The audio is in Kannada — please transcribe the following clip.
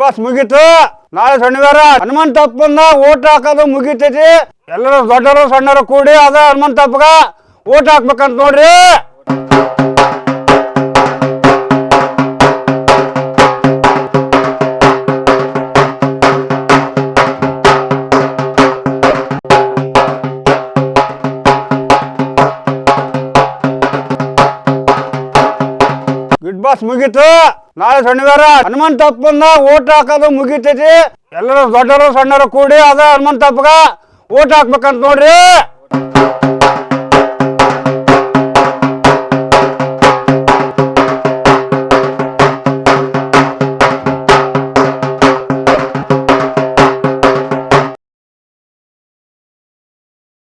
ಬಾಸ್ ಮುಗೀತು. ನಾಳೆ ಶನಿವಾರ ಹನುಮಂತಪ್ಪನ ಓಟ್ ಹಾಕೋದು ಮುಗೀತೈತಿ. ಎಲ್ಲರೂ ದೊಡ್ಡರು ಸಣ್ಣರು ಕೂಡಿ ಅದ ಹನುಮಂತಪ್ಪಗ ಓಟ್ ಹಾಕ್ಬೇಕಂತ ನೋಡ್ರಿ. ಬಿಗ್ ಬಾಸ್ ಮುಗೀತು. ನಾಳೆ ಶನಿವಾರ ಹನುಮಂತಪ್ಪನ ಓಟ್ ಹಾಕೋದು ಮುಗಿತೈತಿ. ಎಲ್ಲರೂ ದೊಡ್ಡರು ಸಣ್ಣರು ಕೂಡಿ ಅದ ಹನುಮಂತಪ್ಪಗ ಓಟ್ ಹಾಕ್ಬೇಕಂತ ನೋಡ್ರಿ.